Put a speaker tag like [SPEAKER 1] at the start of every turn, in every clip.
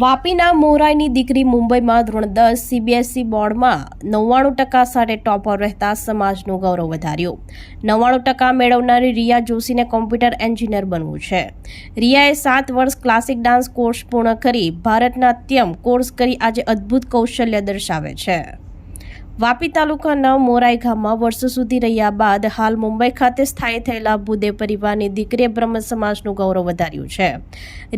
[SPEAKER 1] વાપીના મોરાઈની દીકરી મુંબઈમાં ધોરણ દસ સીબીએસઈ બોર્ડમાં નવ્વાણું ટકા સાથે ટોપર રહેતા સમાજનું ગૌરવ વધાર્યું. નવ્વાણું ટકા મેળવનારી રિયા જોશીને કોમ્પ્યુટર એન્જિનિયર બનવું છે. રિયાએ સાત વર્ષ ક્લાસિક ડાન્સ કોર્સ પૂર્ણ કરી ભારતનાટ્યમ કોર્સ કરી આજે અદ્ભુત કૌશલ્ય દર્શાવે છે. વાપી તાલુકાના મોરાઈ ગામમાં વર્ષો સુધી રહ્યા બાદ હાલ મુંબઈ ખાતે સ્થાયી થયેલા બુદે પરિવારની દીકરીએ બ્રહ્મ સમાજનું ગૌરવ વધાર્યું છે.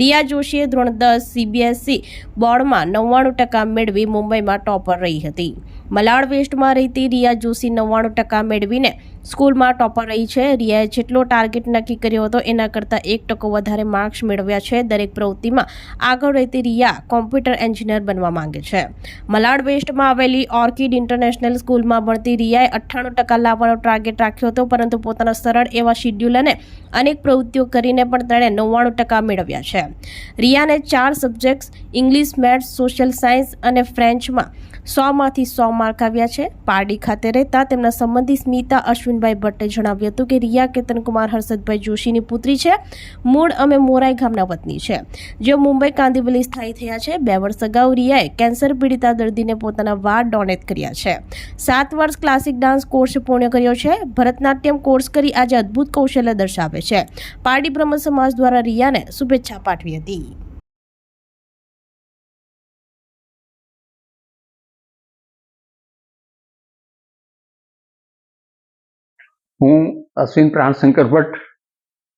[SPEAKER 1] રિયા જોશીએ ધોરણ દસ સીબીએસઈ બોર્ડમાં નવ્વાણું ટકા મેળવી મુંબઈમાં ટોપર રહી હતી. મલાડ વેસ્ટમાં રહેતી રિયા જોશી નવ્વાણું ટકા મેળવીને સ્કૂલમાં ટોપર રહી છે. રિયાએ જેટલો ટાર્ગેટ નક્કી કર્યો હતો, એના કરતાં એક ટકો વધારે માર્ક્સ મેળવ્યા છે. દરેક પ્રવૃત્તિમાં આગળ રહેતી રિયા કોમ્પ્યુટર એન્જિનિયર બનવા માંગે છે. મલાડ વેસ્ટમાં આવેલી ઓર્કિડ ઇન્ટરનેશનલ સ્કૂલમાં ભણતી રિયાએ અઠ્ઠાણું ટકા લાવવાનો ટાર્ગેટ રાખ્યો હતો, પરંતુ પોતાના સરળ એવા શિડ્યુલ અને અનેક પ્રવૃત્તિઓ કરીને પણ તેણે નવ્વાણું ટકા મેળવ્યા છે. રિયાને ચાર subjects, English, maths, social science અને ફ્રેન્ચમાં સોમાંથી સો માર્ક આવ્યા છે. પારડી ખાતે રહેતા તેમના સંબંધી સ્મિતા અશ્વિનભાઈ ભટ્ટે જણાવ્યું હતું કે રિયા કેતનકુમાર હર્ષદભાઈ જોશીની પુત્રી છે. મૂળ અમે મોરાઈ ગામના વતની છે. જેઓ મુંબઈ કાંદિવલી સ્થાયી થયા છે. બે વર્ષ અગાઉ રિયાએ કેન્સર પીડિતા દર્દીને પોતાના વાળ ડોનેટ કર્યા છે. સાત વર્ષ ક્લાસિક ડાન્સ કોર્સ પૂર્ણ કર્યો છે. ભરતનાટ્યમ કોર્સ કરી આજે અદ્ભુત કૌશલ્ય દર્શાવે છે. પારડી બ્રહ્મ સમાજ દ્વારા રિયાને શુભેચ્છા પાઠવી હતી.
[SPEAKER 2] હું અશ્વિન પ્રાણશંકર ભટ્ટ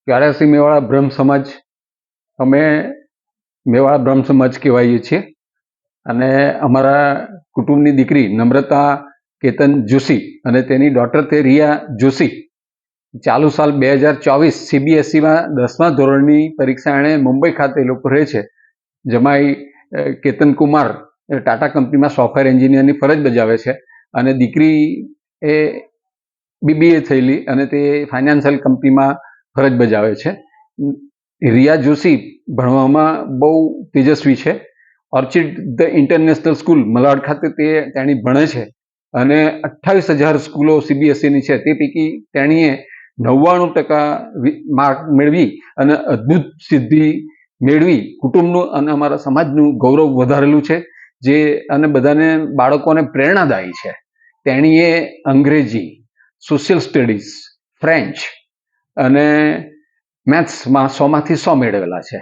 [SPEAKER 2] ચોર્યાસી મેવાડા બ્રહ્મ સમાજ, અમે મેવાડા બ્રહ્મ સમાજ કહેવાઈએ છીએ. અને અમારા કુટુંબની દીકરી નમ્રતા કેતન જોશી અને તેની ડોટર તે રિયા જોશી ચાલુ સાલ બે હજાર ચોવીસ સીબીએસઈમાં દસમા ધોરણની પરીક્ષા એણે મુંબઈ ખાતે એ લોકો રહે છે. જમાઈ કેતન કુમાર ટાટા કંપનીમાં સોફ્ટવેર એન્જિનિયરની ફરજ બજાવે છે. અને દીકરી એ બીબીએ થયેલી અને તે ફાઇનાન્શિયલ કંપનીમાં ફરજ બજાવે છે. રિયા જોશી ભણવામાં બહુ તેજસ્વી છે. Orchid the International School Malad ખાતે તે તેણી ભણે છે અને અઠ્ઠાવીસ હજાર સ્કૂલો સીબીએસઈની છે. તે પૈકી તેણીએ નવ્વાણું ટકા માર્ક મેળવી અને અદ્ભુત સિદ્ધિ મેળવી. કુટુંબનું અને અમારા સમાજનું ગૌરવ વધારેલું છે જે અને બધાને બાળકોને પ્રેરણાદાયી છે. તેણીએ અંગ્રેજી સોશિયલ સ્ટડીઝ ફ્રેન્ચ અને મેથ્સમાં સોમાંથી સો મેળવેલા છે.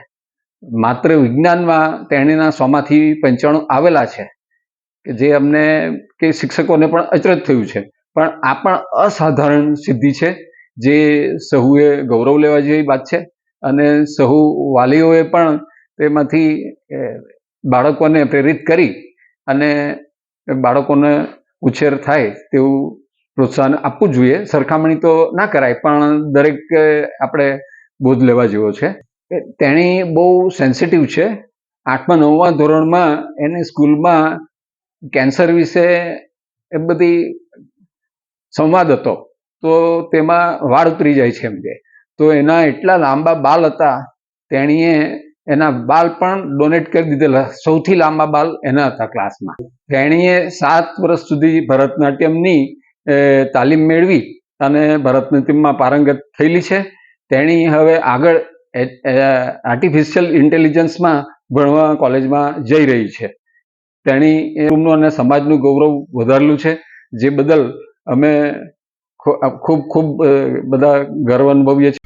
[SPEAKER 2] માત્ર વિજ્ઞાનમાં તેણીના સોમાંથી પંચાણું આવેલા છે, કે જે અમને કે શિક્ષકોને પણ અચરજ થયું છે. પણ આ પણ અસાધારણ સિદ્ધિ છે, જે સહુએ ગૌરવ લેવા જેવી વાત છે અને સહુ વાલીઓએ પણ તેમાંથી બાળકોને પ્રેરિત કરી અને બાળકોને ઉછેર થાય તેવું પ્રોત્સાહન આપવું જોઈએ. સરખામણી તો ના કરાય, પણ દરેક આપણે બોધ લેવા જેવો છે. તેણી બહુ સેન્સિટિવ છે. આઠમા નવમા ધોરણમાં એને સ્કૂલમાં કેન્સર વિશે એ બધી સંવાદ હતો. તો તેમાં વાળ ઉતરી જાય છે એમ કે. તો એના એટલા લાંબા બાલ હતા, તેણીએ એના બાલ પણ ડોનેટ કરી દીધેલા. સૌથી લાંબા બાલ એના હતા ક્લાસમાં તેણીએ સાત વર્ષ સુધી ભરતનાટ્યમની તાલીમ મેળવી અને ભરતનાટ્યમમાં પારંગત થયેલી છે. તેણી હવે આગળ આર્ટિફિશિયલ ઇન્ટેલિજન્સમાં ભણવા કોલેજમાં જઈ રહી છે. તેણી એમનું અને સમાજનું ગૌરવ વધારેલું છે. જે બદલ અમે ખૂબ ખૂબ બધા ગર્વ અનુભવીએ છીએ.